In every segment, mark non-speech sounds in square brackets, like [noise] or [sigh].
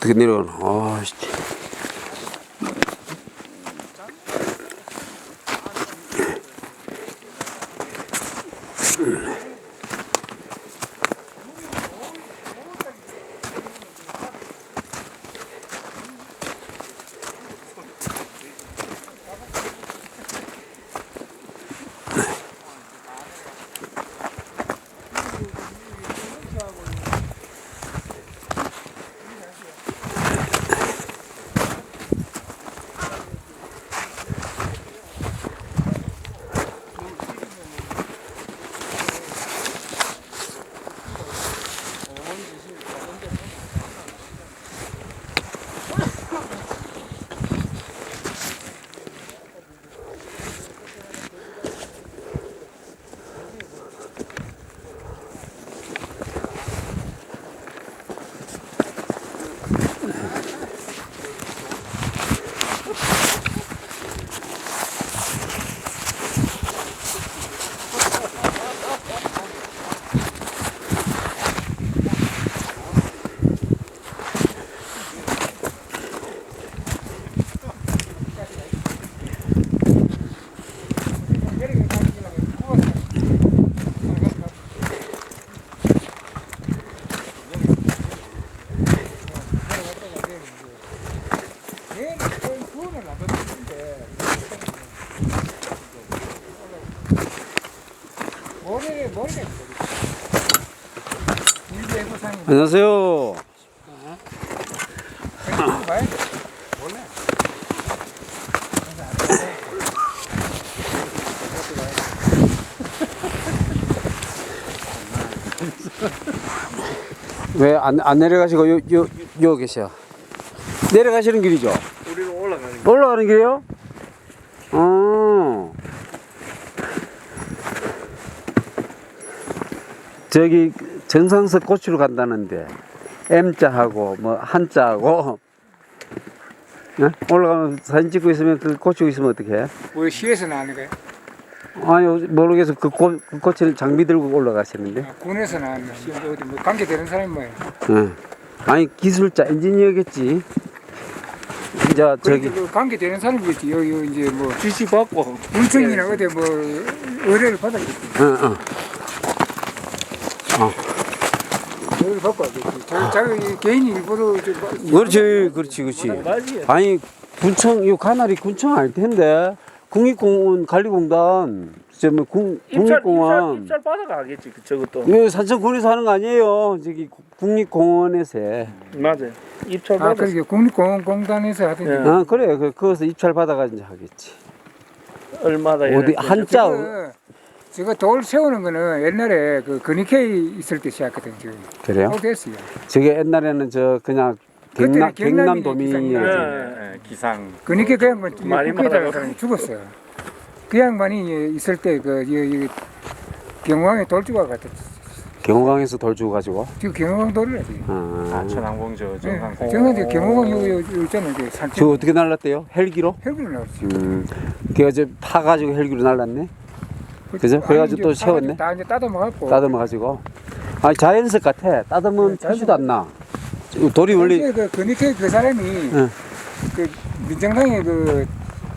어떻게 내려가나? 아, 씨. 머리에 머리가 있어. 일부 해보상이 안녕하세요. 왜 안 안 내려가시고 요, 요, 요 계셔? 내려가시는 길이죠? 우리는 올라가는 올라가는 길이요? 어. 저기 정상석 고추로 간다는데 M자하고 뭐 한자하고 네? 올라가면 사진 찍고 있으면 그 고치고 있으면 어떡해? 뭐 시에서는 거야? 아니 모르겠어 그, 고, 그 고치를 장비 들고 올라가시는데 아, 군에서는 하는 거야. 시 어디 뭐 관계되는 사람이 뭐야? 응. 아니 기술자 엔지니어겠지 이제 저기 그 관계되는 사람이겠지. 여기 이제 뭐 지시 받고 문청이나 어디 뭐 의뢰를 받았겠지. 응, 응. 의뢰를 받고 왔겠지. 자, 자기 개인이 일부러 좀 그렇지 그렇지 그렇지 맞지 아니 군청 이 가나리 군청 알 텐데 국립공원 관리공단 저뭐 입찰 입찰 국립공원 입찰 받아가겠지 그 저것도 이거 산천군에서 하는 거 아니에요 저기 국- 국립공원에서 해. 맞아요 입찰 아, 받아 그러게 국립공원공단에서 하던데. 예. 아 그래 그 거기서 입찰 받아가지고 하겠지 얼마다 어디. 한자 저거, 저거 돌 세우는 거는 옛날에 그 건익회 있을 때 시작했거든. 저. 그래요? 오됐어요. 저게 옛날에는 저 그냥 경남 그때는 경남 경남이 도민이었지 예, 예. 기상 건익회 그 양반 많이 국회에다가 받아요. 사람이 죽었어. 그 양반이 있을 때그 경왕에 돌주가 같았어. 경호강에서 돌 주고 가지고 지금 경호강 돌이라지. 아, 아, 천왕봉저 네. 정상 정상에 경호강 요, 요, 요 있잖아. 그 산책. 저 어떻게 날랐대요? 헬기로? 헬기를 나왔지. 음, 걔가 저 파가지고 헬기로 날랐네. 그죠? 그래가지고 또 세웠네. 다 이제 따듬어갖고. 따듬어 가지고. 아니 자연석 같아. 네, 표시도 안 나. 저 돌이 원래 원래 그 건익회 그 사람이 응. 그 민정당의 그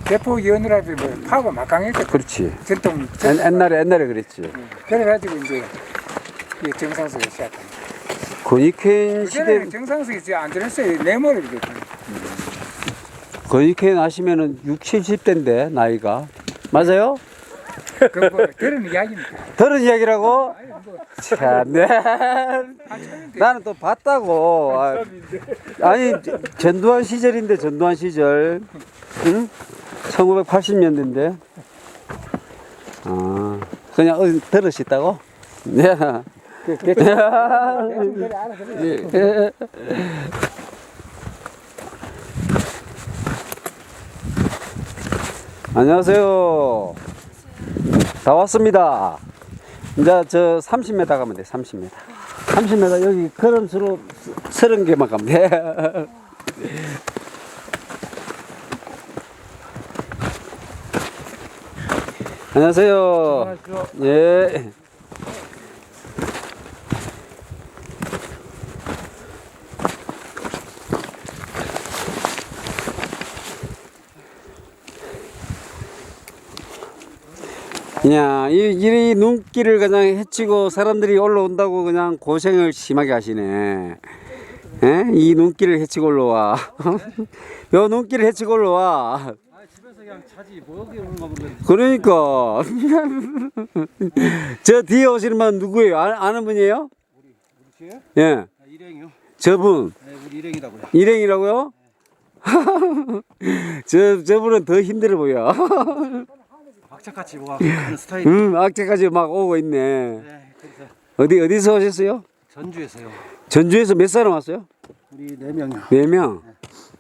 대표위원이라도 뭐 파고 막강했거든. 그렇지. 전통. 옛- 옛날에 옛날에 그랬지. 그래가지고 이제 이 정상석이 시작한. 건익회 시대 정상석이 이제 안전했어요. 네모를 이렇게. 건익회 나시면은 6, 70대인데 나이가 맞아요? 그뭐 그런 이야기입니다. 들은 이야기라고? 아니 뭐 참, 네. 한참인데. 나는 또 봤다고. 아, 아니 전두환 시절인데 전두환 시절, 응? 1980년대인데. 아, 그냥 어디 들으셨다고? [laughs] 네. 그 대충 대충 그래 알아 그래. 예. 안녕하세요. 다 왔습니다. 이제 저 30m 가면 돼, 30m. 30m 여기 걸음수로 30개만 가면 돼. [laughs] 안녕하세요. 예. 야, 이, 이 눈길을 그냥 해치고 사람들이 올라온다고 그냥 고생을 심하게 하시네. 에? 이 눈길을 해치고 올라와. [laughs] 요 눈길을 해치고 올라와. 그냥 뭐. 그러니까. [laughs] 저 뒤에 오시는 분 누구예요? 아, 아는 분이에요? 예. 아, 일행이요. 저분. 네, 우리 일행이라고요. 일행이라고요? [laughs] 저, 저분은 더 힘들어 보여. 박자같이 뭐 하는 스타일. 음, 악재까지 막 오고 있네. 네, 그래서 어디, 어디서 오셨어요? 전주에서요. 전주에서 몇 사람 왔어요? 우리 네 명이요. 네 명.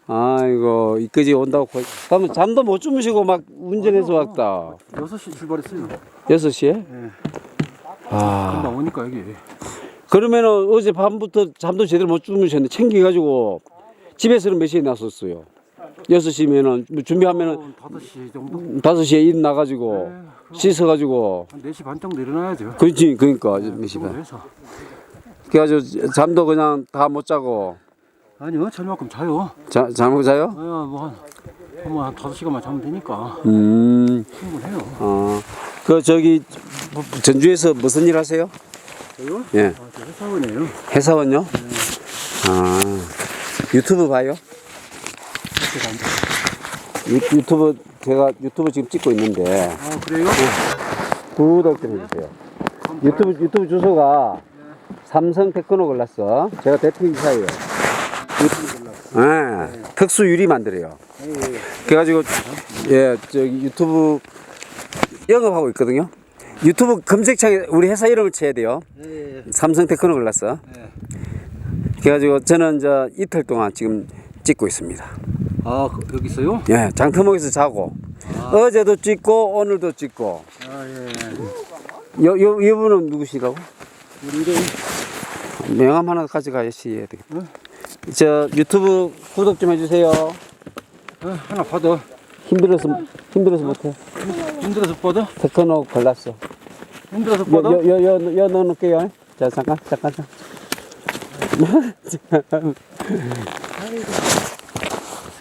아이고, 이까지 온다고. 거- 그러면 잠도 못 주무시고 막 운전해서 왔다. 6시 출발했어요. 여섯 시에 네. 아. 금방 오니까 여기. 그러면은 어제 밤부터 잠도 제대로 못 주무셨는데 챙겨 가지고 집에서는 몇 시에 나섰어요? 여섯 시면은 뭐 준비하면은 한 5시 정도? 다섯 시에 일 나가지고 네, 씻어가지고 한 4시 반 정도 일어나야죠. 그렇지 그러니까 몇시 그거 반. 그래가지고 잠도 그냥 다 못 자고 아니요, 잘만큼 자요. 자, 잠을 자요? 아, 뭐한 뭐한 5시간만 자면 되니까 음, 충분해요. 어, 그 저기 전주에서 무슨 일 하세요? 저요? 예, 아, 저 회사원이에요. 회사원요? 아, 유튜브 봐요? 간다. 유, 유튜브 제가 유튜브 지금 찍고 있는데 아, 그래요? 구독 좀 해주세요. 유튜브 유튜브 주소가 삼성 테크노 글라스 제가 대표 이사예요. 네, 특수 유리 만들어요. 예, 예. 그래가지고 예 저기 유튜브 영업하고 있거든요. 유튜브 검색창에 우리 회사 이름을 쳐야 돼요. 예, 예. 삼성 테크노 글라스. 예. 그래가지고 저는 저 이틀 동안 지금 찍고 있습니다. 아, 그- 여기 있어요? 예, 장터목에서 자고 어제도 찍고 오늘도 찍고. 아, 예. 요, 요, 이분은 누구시라고? 우리 명함 하나 가져가야지 해야 되겠다. 저 유튜브 구독 좀 해주세요. 어, 하나 받아. 힘들어서 힘들어서 못해. 힘들어서 받아? 테크노 골랐어. 힘들어서 받아? 여여여여 넣어놓을게요. 자 잠깐 잠깐 잠깐.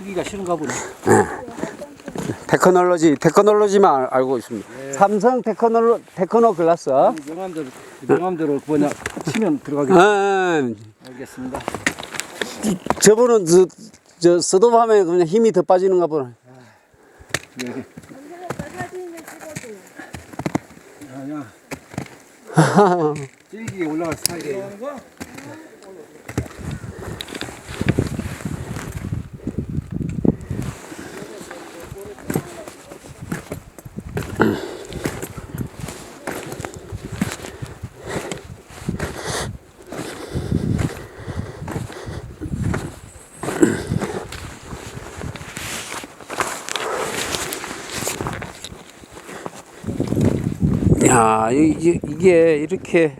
쓰기가 싫은가 보네. 테크놀로지 테크놀로지만 알- 알고 있습니다. 삼성 테크놀 테크노 글라스. 명함대로 명함대로 그 뭐냐 치면 들어가게. 아, 알겠습니다. 저분은 저, 저 서도밤에 그냥 힘이 더 빠지는가 보네. 여기. 그냥 찔기게 올라갈 스타일이에요. 야, 이- 이- 이게 이렇게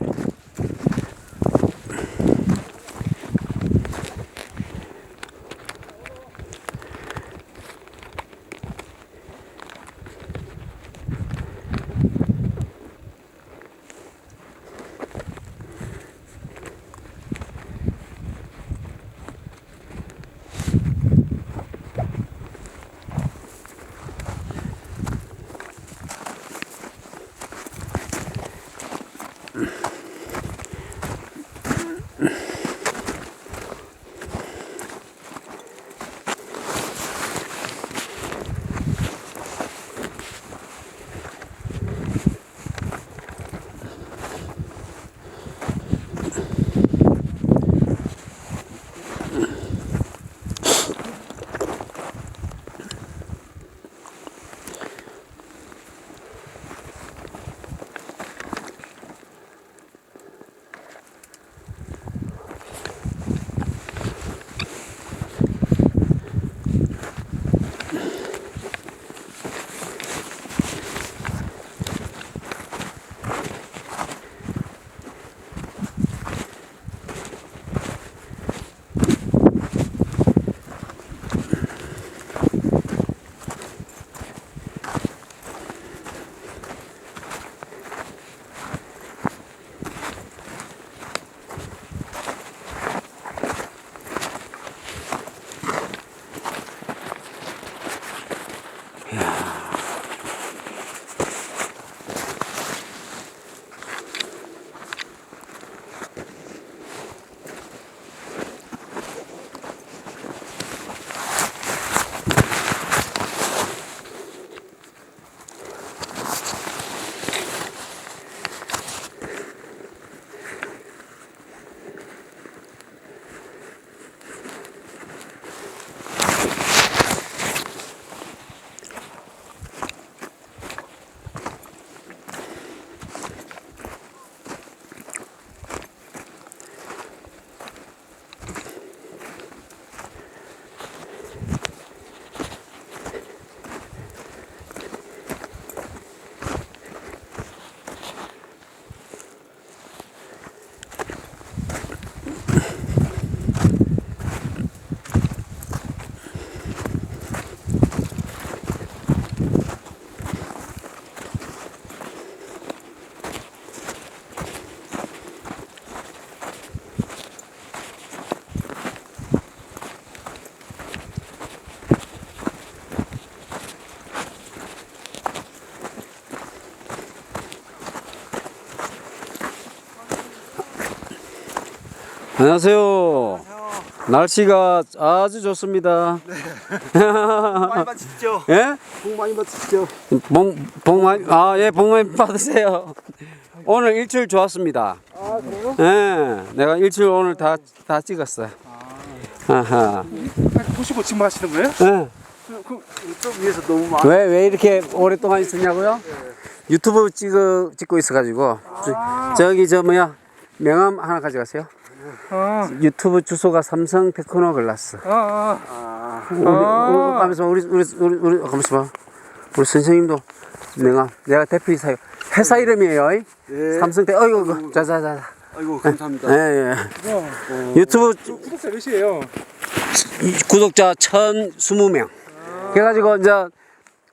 안녕하세요. 날씨가 아주 좋습니다. 많이 받으십시오. [laughs] 예? 복 많이 받으십시오. 복, 복 많이, 아, 예, 복 많이 받으세요. 오늘 일출 좋았습니다. 아 그래요? 예, 내가 일출 오늘 다, 다 찍었어요. 아하. 보시고 지금 하시는 거예요? 예. 그, 그, 이쪽 위에서 너무 많. 왜, 왜 이렇게 오랫동안 있었냐고요? 유튜브 찍어, 찍고 있어가지고. 저, 저기, 저, 뭐야, 명함 하나 가져가세요. 어, 유튜브 주소가 삼성 테크노 글라스. 어, 어. 아, 우리, 우리, 가면서 우리, 우리, 우리, 우리, 가만있어 봐. 우리 선생님도 명함. 내가 대표이사요. 회사 이름이에요. 이. 네. 삼성 테, 어이구, 어이구. 자, 자, 자. 자. 아이고 감사합니다. 예, 예. 유튜브 구독자 몇이에요? 구독자 1,020명. 그래가지고 이제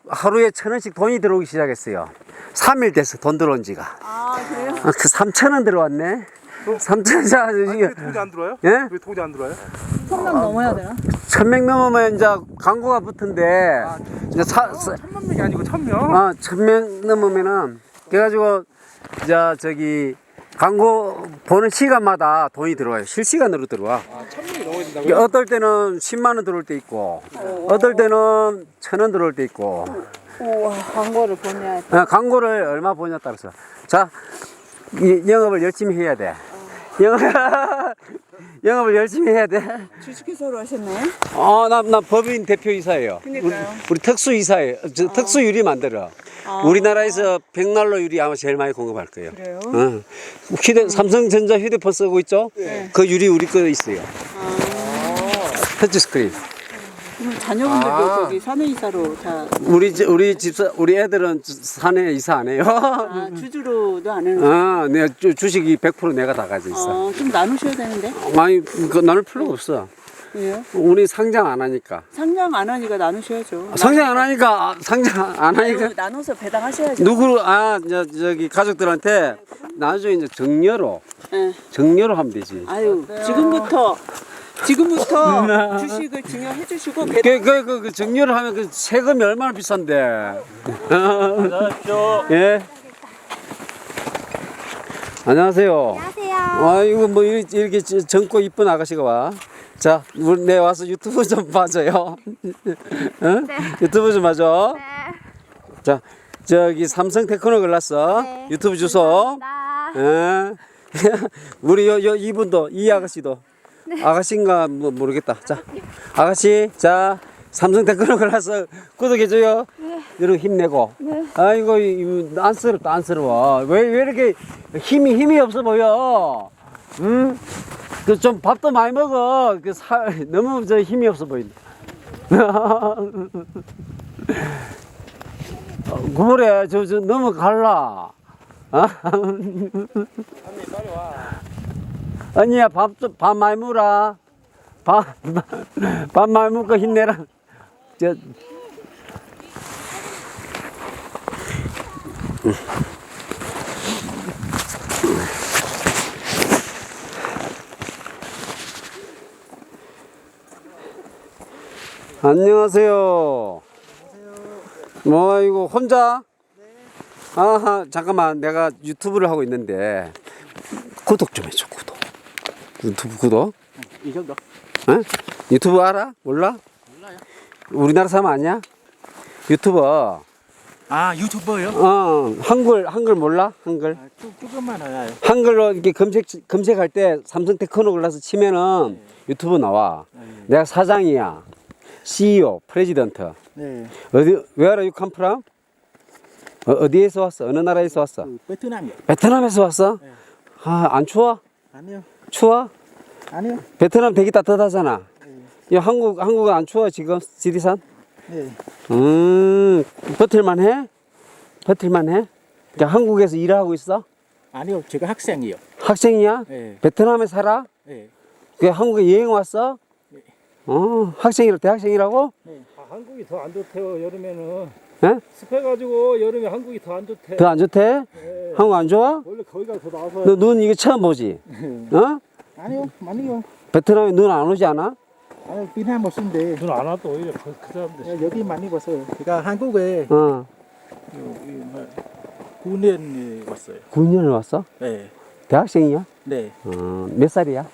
하루에 천 원씩 돈이 들어오기 시작했어요. 3일 됐어, 돈 들어온 지가. 아 그래요? 아, 그 3천 원 들어왔네. 3천 원, 자, 왜 이게, 돈이 안 들어요? 예? 왜 돈이 안 들어요? 천명 넘어야 되나? 천명 넘으면 이제 광고가 붙은데, 이제 사, 사, 천만 명이 아니고 천 명. 아, 천명 넘으면은, 그래가지고, 이제 저기, 광고 보는 시간마다 돈이 들어와요. 실시간으로 들어와. 아, 천 명이 넘어야 된다고요? 어떨 때는 10만 원 들어올 때 있고, 어떨 때는 천 원 들어올 때 있고, 우와 광고를 보내야 돼. 아, 광고를 얼마 보냐에 따라서. 자, 이, 영업을 열심히 해야 돼. 영업, [laughs] 영업을 열심히 해야 돼. 주식회사로 하셨네. 어, 나, 나 법인 대표이사예요. 우리, 그러니까요. 우리 특수이사예요. 저, 특수유리 만들어. 우리나라에서 백날로 유리 아마 제일 많이 공급할 거예요. 그래요? 어. 휴대, 삼성전자 휴대폰 쓰고 있죠? 그 유리 우리 거 있어요. 터치스크린. 자녀분들도 저기 사내 이사로 다 우리 집- 우리 집사 우리 애들은 산에 이사 안 해요. 아, 주주로도 안 해요. 아, 내가 주, 주식이 100% 내가 다 가지고 있어. 어, 좀 나누셔야 되는데. 많이 그 나눌 필요가 없어. 왜요? 우리 상장 안 하니까. 상장 안 하니까 나누셔야죠. 상장 안 하니까 아, 상장 안 하니까 나눠서 배당하셔야죠. 누구 아 저, 저기 가족들한테 나중에 이제 정려로 예. 정려로 하면 되지. 아유 지금부터 지금부터 [laughs] 주식을 증여해 주시고 그, 그, 그, 그 정려를 하면 그 세금이 얼마나 비싼데. 안녕하십시오. 예. 안녕하세요. 안녕하세요. 아이고 뭐 이렇게, 이렇게 저- 젊고 이쁜 아가씨가 와. 자, 우리 내 와서 유튜브 좀 [laughs] 봐줘요. 응? 유튜브 좀 봐줘. 네. 자, 저기 삼성 테크노 글라스 네. 유튜브 주소. 나 예. [laughs] 우리 요, 요 이분도 이 아가씨도 아가씨인가 뭐 모르겠다. 자, 아가씨, 자 삼성 테크노 글라스 구독해줘요. 이렇게 힘내고. 아이고 이- 이 안쓰럽다 안쓰러워. 왜 왜 이렇게 힘이 힘이 없어 보여? 응? 그좀 밥도 많이 먹어. 그 살 너무 저 힘이 없어 보인다. [laughs] 어, 그래 저 저 너무 갈라. 어? [laughs] 언니야 밥밥 많이 먹라. 밥, [laughs] 밥 많이 먹고 힘내라. 저 안녕하세요. 뭐 이거 혼자? 아하 잠깐만 내가 유튜브를 하고 있는데 구독 좀 해줘 구독. 유튜브 구독? 이 정도. 어? 유튜브 알아? 몰라? 몰라요. 우리나라 사람 아니야? 유튜버. 아 유튜버요? 어 한글 한글 몰라? 한글. 아, 조, 조금만 알아요. 한글로 이렇게 검색 검색할 때 삼성 테크노 글라스 치면은 유튜브 나와. 내가 사장이야. CEO, 프레지던트. 네. 어디 Where are you come from? 어, 어디에서 왔어? 어느 나라에서 왔어? 그 베트남이요. 베트남에서 왔어? 아, 안 추워? 아니요. 추워? 아니요. 베트남 되게 따뜻하잖아. 이 한국 한국은 안 추워 지금 지리산? 네. 음, 버틸만 해? 버틸만 해? 그 한국에서 일하고 있어? 아니요. 제가 학생이요. 학생이야? 네. 베트남에 살아? 네. 그 한국에 여행 왔어? 어, 학생이라 대학생이라고? 아, 한국이 더 안 좋대요 여름에는 예? 습해가지고 여름에 한국이 더 안 좋대 더 안 좋대? 한국 안 좋아? 원래 거기가 더 나아서 너 눈 이거 처음 보지? 어? 아니요. 아니요. 베트남에 눈 안 오지 않아? 아니 비난 못 쓴데 눈 안 와도 오히려 그, 그 사람들 여기 많이 봤어요. 제가 한국에 어. 9년에 왔어요. 9년을 왔어? 네. 대학생이야? 네. 어, 몇 살이야?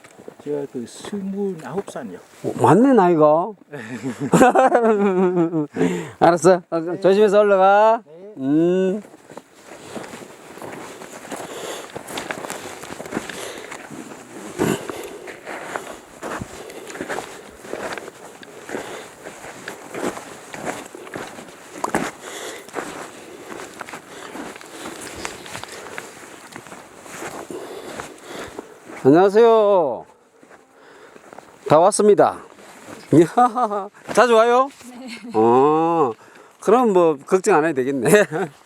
제가 그 스물아홉 살이요. 어, 맞네 나이가. [laughs] 알았어. 어, 조심해서 올라가. 음. 안녕하세요. 다 왔습니다. [laughs] 자주 와요? 네. 어, 그럼 뭐 걱정 안 해도 되겠네. [laughs]